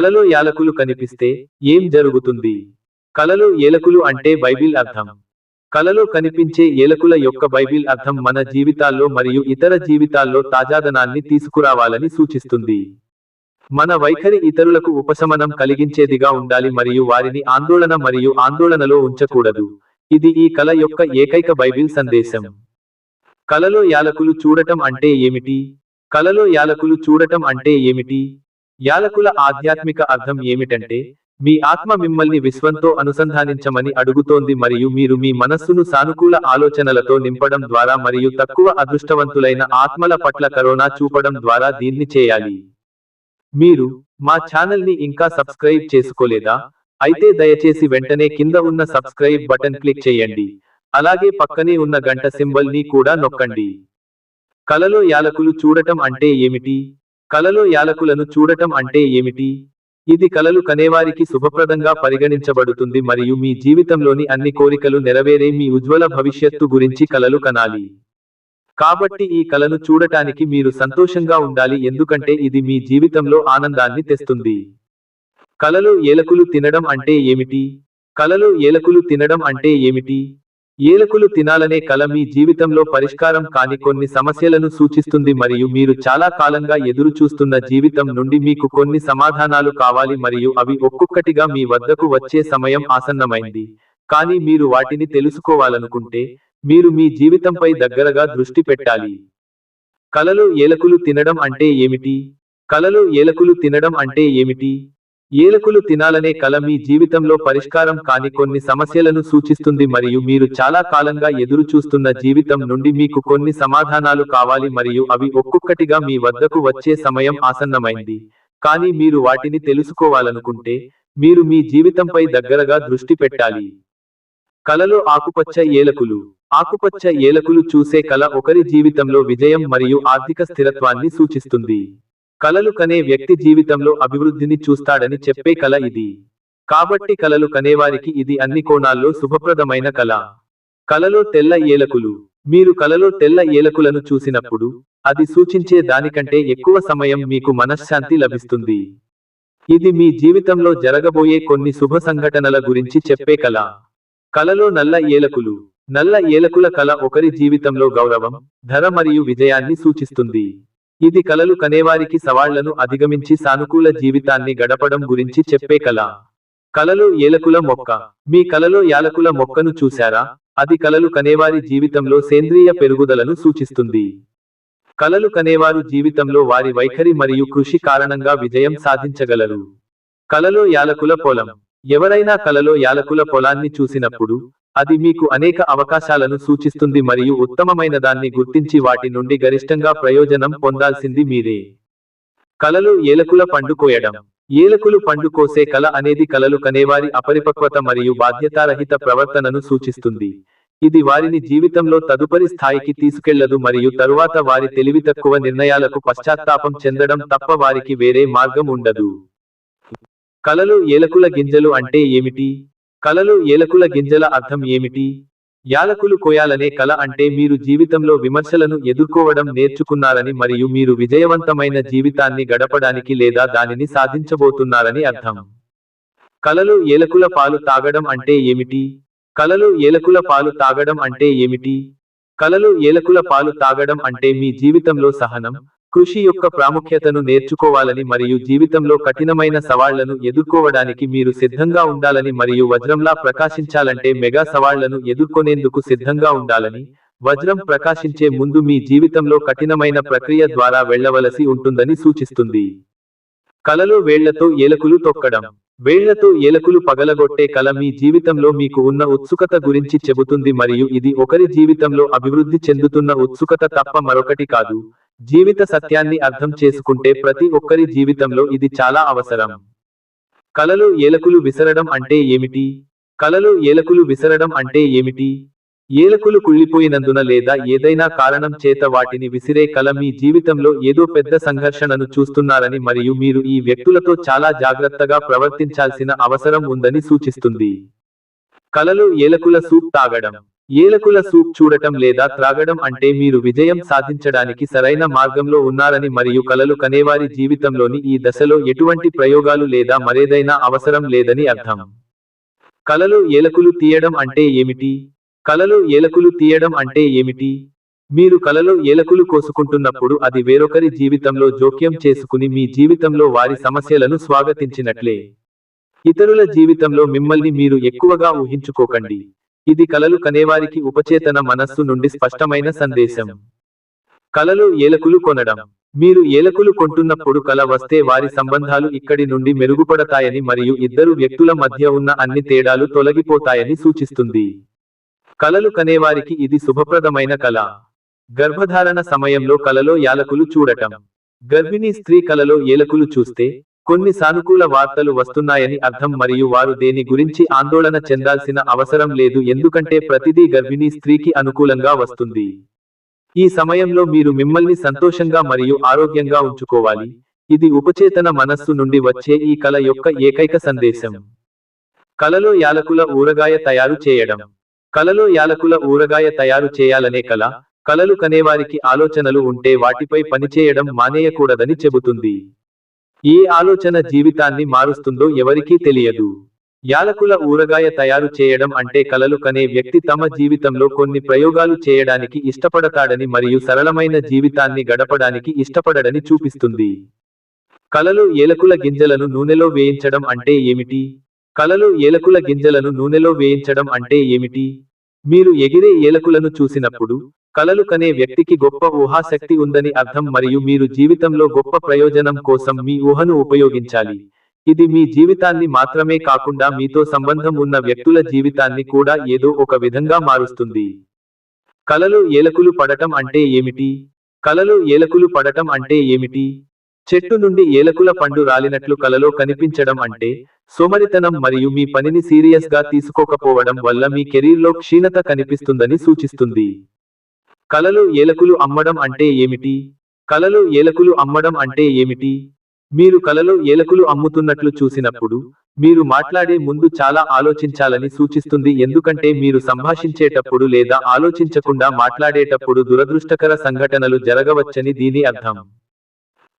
కలలో యాలకులు కనిపిస్తే ఏం జరుగుతుంది? కలలో ఏలకులు అంటే బైబిల్ అర్థం. కలలో కనిపించే ఏలకుల యొక్క బైబిల్ అర్థం మన జీవితాల్లో మరియు ఇతర జీవితాల్లో తాజాదనాన్ని తీసుకురావాలని సూచిస్తుంది. మన వైఖరి ఇతరులకు ఉపశమనం కలిగించేదిగా ఉండాలి మరియు వారిని ఆందోళన మరియు ఆందోళనలో ఉంచకూడదు. ఇది ఈ కల యొక్క ఏకైక బైబిల్ సందేశం. కలలో యాలకులు చూడటం అంటే ఏమిటి? కలలో యాలకులు చూడటం అంటే ఏమిటి? యాలకుల ఆధ్యాత్మిక అర్థం ఏమిటంటే మీ ఆత్మ మిమ్మల్ని విశ్వంతో అనుసంధానించమని అడుగుతోంది మరియు మీరు మీ మనస్సును సానుకూల ఆలోచనలతో నింపడం ద్వారా మరియు తక్కువ అదృష్టవంతులైన ఆత్మల పట్ల కరోనా చూపడం ద్వారా దీన్ని చేయాలి. మీరు మా ఛానల్ని ఇంకా సబ్స్క్రైబ్ చేసుకోలేదా? అయితే దయచేసి వెంటనే కింద ఉన్న సబ్స్క్రైబ్ బటన్ క్లిక్ చేయండి. అలాగే పక్కనే ఉన్న గంట సింబల్ని కూడా నొక్కండి. కలలో యాలకులు చూడటం అంటే ఏమిటి? కలలో యాలకులను చూడటం అంటే ఏమిటి? ఇది కలలు కనేవారికి శుభప్రదంగా పరిగణించబడుతుంది మరియు మీ జీవితంలోని అన్ని కోరికలు నెరవేరే మీ ఉజ్వల భవిష్యత్తు గురించి కలలు కనాలి. కాబట్టి ఈ కలను చూడటానికి మీరు సంతోషంగా ఉండాలి ఎందుకంటే ఇది మీ జీవితంలో ఆనందాన్ని తెస్తుంది. కలలో ఏలకులు తినడం అంటే ఏమిటి? కలలో ఏలకులు తినడం అంటే ఏమిటి? ఏలకులు తినాలనే కల మీ జీవితంలో పరిష్కారం కాని కొన్ని సమస్యలను సూచిస్తుంది మరియు మీరు చాలా కాలంగా ఎదురు చూస్తున్న జీవితం నుండి మీకు కొన్ని సమాధానాలు కావాలి మరియు అవి ఒక్కొక్కటిగా మీ వద్దకు వచ్చే సమయం ఆసన్నమైంది. కానీ మీరు వాటిని తెలుసుకోవాలనుకుంటే మీరు మీ జీవితంపై దగ్గరగా దృష్టి పెట్టాలి. కలలో ఏలకులు తినడం అంటే ఏమిటి? కలలో ఏలకులు తినడం అంటే ఏమిటి? ఏలకులు తినాలనే కల మీ జీవితంలో పరిష్కారం కాని కొన్ని సమస్యలను సూచిస్తుంది మరియు మీరు చాలా కాలంగా ఎదురు చూస్తున్న జీవితం నుండి మీకు కొన్ని సమాధానాలు కావాలి మరియు అవి ఒక్కొక్కటిగా మీ వద్దకు వచ్చే సమయం ఆసన్నమైంది. కానీ మీరు వాటిని తెలుసుకోవాలనుకుంటే మీరు మీ జీవితంపై దగ్గరగా దృష్టి పెట్టాలి. కలలో ఆకుపచ్చ ఏలకులు. ఆకుపచ్చ ఏలకులు చూసే కళ ఒకరి జీవితంలో విజయం మరియు ఆర్థిక స్థిరత్వాన్ని సూచిస్తుంది. కలలు కనే వ్యక్తి జీవితంలో అభివృద్ధిని చూస్తాడని చెప్పే కల ఇది. కాబట్టి కలలు కనేవారికి ఇది అన్ని కోణాల్లో శుభప్రదమైన కళ కలలో తెల్ల ఏలకులు. మీరు కలలో తెల్ల ఏలకులను చూసినప్పుడు అది సూచించే దానికంటే ఎక్కువ సమయం మీకు మనశ్శాంతి లభిస్తుంది. ఇది మీ జీవితంలో జరగబోయే కొన్ని శుభ సంఘటనల గురించి చెప్పే కళ కలలో నల్ల ఏలకులు. నల్ల ఏలకుల కళ ఒకరి జీవితంలో గౌరవం ధర మరియు విజయాన్ని సూచిస్తుంది. ఇది కలలు కనేవారికి సవాళ్ళను అధిగమించి సానుకూల జీవితాన్ని గడపడం గురించి చెప్పే కల కలలో ఏలకుల మొక్క. మీ కలలో యాలకుల మొక్కను చూశారా? అది కలలు కనేవారి జీవితంలో సేంద్రియ పెరుగుదలను సూచిస్తుంది. కలలు కనేవారు జీవితంలో వారి వైఖరి మరియు కృషి కారణంగా విజయం సాధించగలరు. కలలో యాలకుల పొలం. ఎవరైనా కలలో యాలకుల పొలాన్ని చూసినప్పుడు అది మీకు అనేక అవకాశాలను సూచిస్తుంది మరియు ఉత్తమమైన దాన్ని గుర్తించి వాటి నుండి గరిష్టంగా ప్రయోజనం పొందాల్సింది మీరే. కలలు ఏలకుల పండు కోయడం. ఏలకులు పండు కోసే కళ అనేది కలలు కనేవారి అపరిపక్వత మరియు బాధ్యతారహిత ప్రవర్తనను సూచిస్తుంది. ఇది వారిని జీవితంలో తదుపరి స్థాయికి తీసుకెళ్ళదు మరియు తరువాత వారి తెలివి తక్కువ నిర్ణయాలకు పశ్చాత్తాపం చెందడం తప్ప వారికి వేరే మార్గం ఉండదు. కలలు ఏలకుల గింజలు అంటే ఏమిటి? కలలు ఏలకుల గింజల అర్థం ఏమిటి? యాలకులు కోయాలనే కళ అంటే మీరు జీవితంలో విమర్శలను ఎదుర్కోవడం నేర్చుకున్నారని మరియు మీరు విజయవంతమైన జీవితాన్ని గడపడానికి లేదా దానిని సాధించబోతున్నారని అర్థం. కలలు ఏలకుల పాలు తాగడం అంటే ఏమిటి? కలలు ఏలకుల పాలు తాగడం అంటే ఏమిటి? కలలు ఏలకుల పాలు తాగడం అంటే మీ జీవితంలో సహనం కృషి యొక్క ప్రాముఖ్యతను నేర్చుకోవాలని మరియు జీవితంలో కఠినమైన సవాళ్ళను ఎదుర్కోవడానికి మీరు సిద్ధంగా ఉండాలని మరియు వజ్రంలా ప్రకాశించాలంటే మెగా సవాళ్ళను ఎదుర్కొనేందుకు సిద్ధంగా ఉండాలని వజ్రం ప్రకాశించే ముందు మీ జీవితంలో కఠినమైన ప్రక్రియ ద్వారా వెళ్ళవలసి ఉంటుందని సూచిస్తుంది. కలలో వేళ్ళతో ఏలకులు తొక్కడం. వేళ్ళతో ఎలకులు పగలగొట్టే కల మీ జీవితంలో మీకు ఉన్న ఉత్సుకత గురించి చెబుతుంది మరియు ఇది ఒకరి జీవితంలో అభివృద్ధి చెందుతున్న ఉత్సుకత తప్ప మరొకటి కాదు. జీవిత సత్యాన్ని అర్థం చేసుకుంటే ప్రతి ఒక్కరి జీవితంలో ఇది చాలా అవసరం. కలలో ఏలకులు విసరడం అంటే ఏమిటి? కలలో ఏలకులు విసరడం అంటే ఏమిటి? ఏలకులు కుళ్ళిపోయినందున లేదా ఏదైనా కారణం చేత వాటిని విసిరే కల మీ జీవితంలో ఏదో పెద్ద సంఘర్షణను చూస్తున్నారని మరియు మీరు ఈ వ్యక్తులతో చాలా జాగ్రత్తగా ప్రవర్తించాల్సిన అవసరం ఉందని సూచిస్తుంది. కలలో ఏలకుల సూప్ తాగడం. ఏలకుల సూప్ చూడటం లేదా త్రాగడం అంటే మీరు విజయం సాధించడానికి సరైన మార్గంలో ఉన్నారని మరియు కలలు కనేవారి జీవితంలోని ఈ దశలో ఎటువంటి ప్రయోగాలు లేదా మరేదైనా అవసరం లేదని అర్థం. కలలో ఏలకులు తీయడం అంటే ఏమిటి? కలలో ఏలకులు తీయడం అంటే ఏమిటి? మీరు కలలో ఏలకులు కోసుకుంటున్నప్పుడు అది వేరొకరి జీవితంలో జోక్యం చేసుకుని మీ జీవితంలో వారి సమస్యలను స్వాగతించినట్లే. ఇతరుల జీవితంలో మిమ్మల్ని మీరు ఎక్కువగా ఊహించుకోకండి. ఇది కలలు కనేవారికి ఉపచేతన మనస్సు నుండి స్పష్టమైన సందేశం. కలలో ఏలకులు కొనడం. మీరు ఏలకులు కొంటున్నప్పుడు కల వస్తే వారి సంబంధాలు ఇక్కడి నుండి మెరుగుపడతాయని మరియు ఇద్దరు వ్యక్తుల మధ్య ఉన్న అన్ని తేడాలు తొలగిపోతాయని సూచిస్తుంది. కలలు కనేవారికి ఇది శుభప్రదమైన కళ. గర్భధారణ సమయంలో కలలో యాలకులు చూడటం. గర్భిణీ స్త్రీ కలలో ఏలకులు చూస్తే కొన్ని సానుకూల వార్తలు వస్తున్నాయని అర్థం మరియు వారు దేని గురించి ఆందోళన చెందాల్సిన అవసరం లేదు ఎందుకంటే ప్రతిదీ గర్భిణీ స్త్రీకి అనుకూలంగా వస్తుంది. ఈ సమయంలో మీరు మిమ్మల్ని సంతోషంగా మరియు ఆరోగ్యంగా ఉంచుకోవాలి. ఇది ఉపచేతన మనస్సు నుండి వచ్చే ఈ కళ యొక్క ఏకైక సందేశం. కలలో యాలకుల ఊరగాయ తయారు చేయడం. కలలో యాలకుల ఊరగాయ తయారు చేయాలనే కళ కలలు కనేవారికి ఆలోచనలు ఉంటే వాటిపై పనిచేయడం మానేయకూడదని చెబుతుంది. ఏ ఆలోచన జీవితాన్ని మారుస్తుందో ఎవరికీ తెలియదు. యాలకుల ఊరగాయ తయారు చేయడం అంటే కలలు కనే వ్యక్తి తమ జీవితంలో కొన్ని ప్రయోగాలు చేయడానికి ఇష్టపడతాడని మరియు సరళమైన జీవితాన్ని గడపడానికి ఇష్టపడడని చూపిస్తుంది. కలలు ఏలకుల గింజలను నూనెలో వేయించడం అంటే ఏమిటి? కలలు ఏలకుల గింజలను నూనెలో వేయించడం అంటే ఏమిటి? మీరు ఎగిరే ఏలకులను చూసినప్పుడు కలలు కనే వ్యక్తికి గొప్ప ఊహాశక్తి ఉందని అర్థం మరియు మీరు జీవితంలో గొప్ప ప్రయోజనం కోసం మీ ఊహను ఉపయోగించాలి. ఇది మీ జీవితాన్ని మాత్రమే కాకుండా మీతో సంబంధం ఉన్న వ్యక్తుల జీవితాన్ని కూడా ఏదో ఒక విధంగా మారుస్తుంది. కలలు ఏలకులు పడటం అంటే ఏమిటి? కలలు ఏలకులు పడటం అంటే ఏమిటి? చెట్టు నుండి ఏలకుల పండు రాలినట్లు కలలో కనిపించడం అంటే సోమరితనం మరియు మీ పనిని సీరియస్గా తీసుకోకపోవడం వల్ల మీ కెరీర్లో క్షీణత కనిపిస్తుందని సూచిస్తుంది. కలలు ఏలకులు అమ్మడం అంటే ఏమిటి? కలలో ఏలకులు అమ్మడం అంటే ఏమిటి? మీరు కలలో ఏలకులు అమ్ముతున్నట్లు చూసినప్పుడు మీరు మాట్లాడే ముందు చాలా ఆలోచించాలని సూచిస్తుంది ఎందుకంటే మీరు సంభాషించేటప్పుడు లేదా ఆలోచించకుండా మాట్లాడేటప్పుడు దురదృష్టకర సంఘటనలు జరగవచ్చని దీని అర్థం.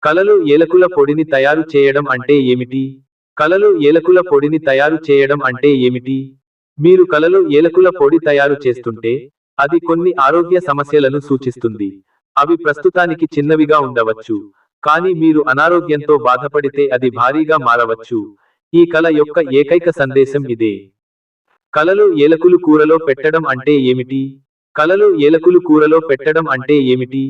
కలలు ఏలకుల పొడిని తయారు చేయడం అంటే ఏమిటి? కలలో ఏలకుల పొడిని తయారు చేయడం అంటే ఏమిటి? మీరు కలలో ఏలకుల పొడి తయారు చేస్తుంటే అది కొన్ని ఆరోగ్య సమస్యలను సూచిస్తుంది. అవి ప్రస్తుతానికి చిన్నవిగా ఉండవచ్చు కానీ మీరు అనారోగ్యంతో బాధపడితే అది భారీగా మారవచ్చు. ఈ కళ యొక్క ఏకైక సందేశం ఇదే. కలలో ఏలకులు కూరలో పెట్టడం అంటే ఏమిటి? కలలో ఏలకులు కూరలో పెట్టడం అంటే ఏమిటి?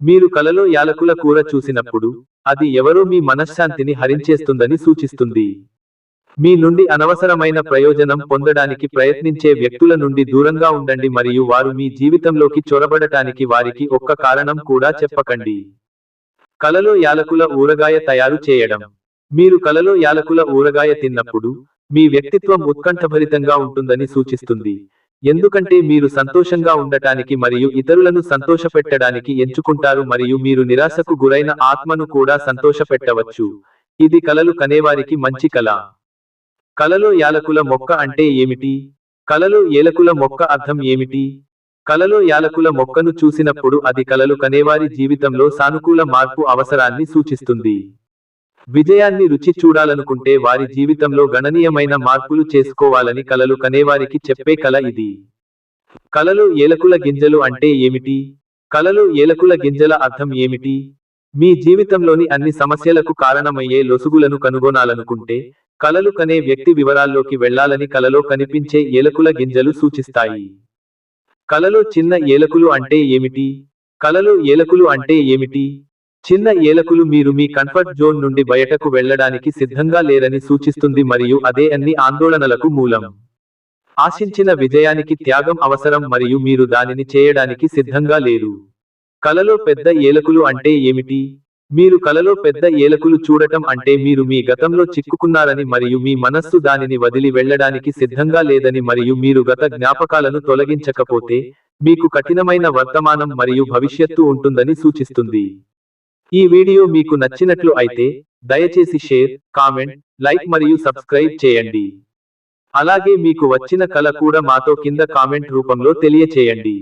మీరు కలలో యాలకుల కూర చూసినప్పుడు అది ఎవరో మీ మనశ్శాంతిని హరించేస్తుందని సూచిస్తుంది. మీ నుండి అనవసరమైన ప్రయోజనం పొందడానికి ప్రయత్నించే వ్యక్తుల నుండి దూరంగా ఉండండి మరియు వారు మీ జీవితంలోకి చొరబడటానికి వారికి ఒక్క కారణం కూడా చెప్పకండి. కలలో యాలకుల ఊరగాయ తయారు చేయడం. మీరు కలలో యాలకుల ఊరగాయ తిన్నప్పుడు మీ వ్యక్తిత్వం ఉత్కంఠభరితంగా ఉంటుందని సూచిస్తుంది. ఎందుకంటే మీరు సంతోషంగా ఉండటానికి మరియు ఇతరులను సంతోషపెట్టడానికి ఎంచుకుంటారు మరియు మీరు నిరాశకు గురైన ఆత్మను కూడా సంతోషపెట్టవచ్చు. ఇది కలలు కనేవారికి మంచి కళ కలలో యాలకుల మొక్క అంటే ఏమిటి? కలలో ఏలకుల మొక్క అర్థం ఏమిటి? కలలో యాలకుల మొక్కను చూసినప్పుడు అది కలలు కనేవారి జీవితంలో సానుకూల మార్పు అవసరాన్ని సూచిస్తుంది. విజయాన్ని రుచి చూడాలనుకుంటే వారి జీవితంలో గణనీయమైన మార్పులు చేసుకోవాలని కలలు కనేవారికి చెప్పే కల ఇది. కలలు ఏలకుల గింజలు అంటే ఏమిటి? కలలు ఏలకుల గింజల అర్థం ఏమిటి? మీ జీవితంలోని అన్ని సమస్యలకు కారణమయ్యే లొసుగులను కనుగొనాలనుకుంటే కలలు కనే వ్యక్తి వివరాల్లోకి వెళ్ళాలని కలలో కనిపించే ఏలకుల గింజలు సూచిస్తాయి. కలలో చిన్న ఏలకులు అంటే ఏమిటి? కలలు ఏలకులు అంటే ఏమిటి? చిన్న ఏలకులు మీరు మీ కంఫర్ట్ జోన్ నుండి బయటకు వెళ్ళడానికి సిద్ధంగా లేరని సూచిస్తుంది మరియు అదే అన్ని ఆందోళనలకు మూలం. ఆశించిన విజయానికి త్యాగం అవసరం మరియు మీరు దానిని చేయడానికి సిద్ధంగా లేరు. కలలో పెద్ద ఏలకులు అంటే ఏమిటి? మీరు కలలో పెద్ద ఏలకులు చూడటం అంటే మీరు మీ గతంలో చిక్కుకున్నారని మరియు మీ మనస్సు దానిని వదిలి వెళ్ళడానికి సిద్ధంగా లేదని మరియు మీరు గత జ్ఞాపకాలను తొలగించకపోతే మీకు కఠినమైన వర్తమానం మరియు భవిష్యత్తు ఉంటుందని సూచిస్తుంది. ఈ వీడియో మీకు నచ్చినట్లు అయితే దయచేసి షేర్ కామెంట్ లైక్ మరియు సబ్స్క్రైబ్ చేయండి. అలాగే మీకు వచ్చిన కళ కూడా మాతో కింద కామెంట్ రూపంలో తెలియచేయండి.